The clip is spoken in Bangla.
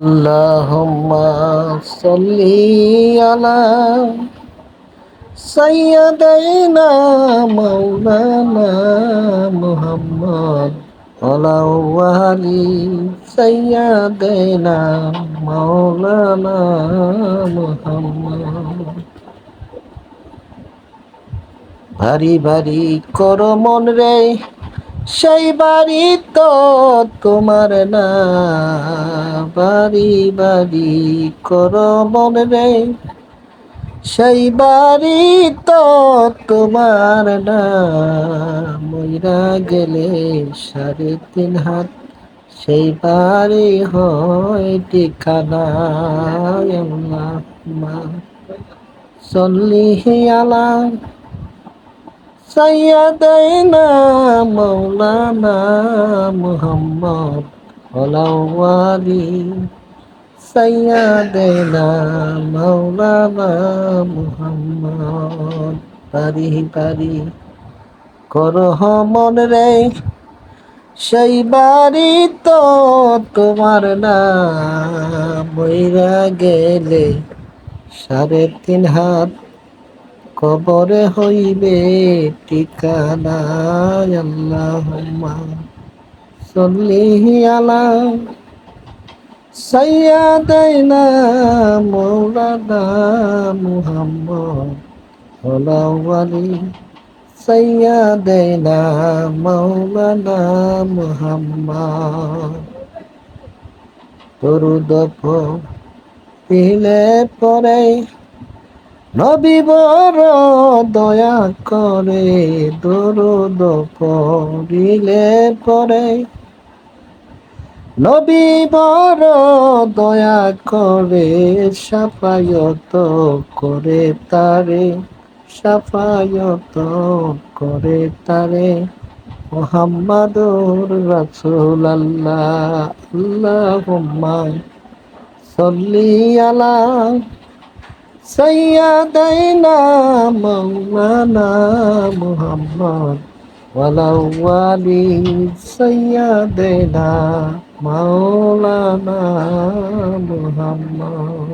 اللهم صل على سيدنا مولانا محمد وعلى آل سيدنا مولانا محمد ভারী ভারী কর মন রে সেই বাড়ি তো তোমার না, বাড়ি বাড়ি কর মন রে। সেই বাড়ি তো তোমার না, মইরা গেলে সাড়ে তিন হাত। সেই বাড়ি হয় ঠিকানা সল্লি আলা সৈয়দনা মৌলানা মুহাম্মদ হলাওয়ালি সৈয়দনা মৌলানা মুহাম্মদ, পারি পারি করহ মন রে। সেই বাড়ি তো তোমার না মইরা গেলে সাড়ে তিন হাত কবরে হইবে ঠিকানা আল্লাহুম্মা সাল্লি আলা সাইয়্যিদানা মাওলানা মুহাম্মদ ওয়ালি সাইয়্যিদানা মাওলানা মুহাম্মদ। দরুদ পিলে পরে নবী দয়া করে দরুদ পড়িলে পরে। নবী বড় দয়া করে সাফায়ত করে তারে, সাফায়ত করে তারে। মোহাম্মদুর রাসূল আল্লাহ আল্লাহুম্মা সাল্লি আলা সৈয়দাইনা মৌলানা মুহাম্মদ ওয়ালাওয়ালি সৈয়দাইনা মৌলানা মুহাম্মদ।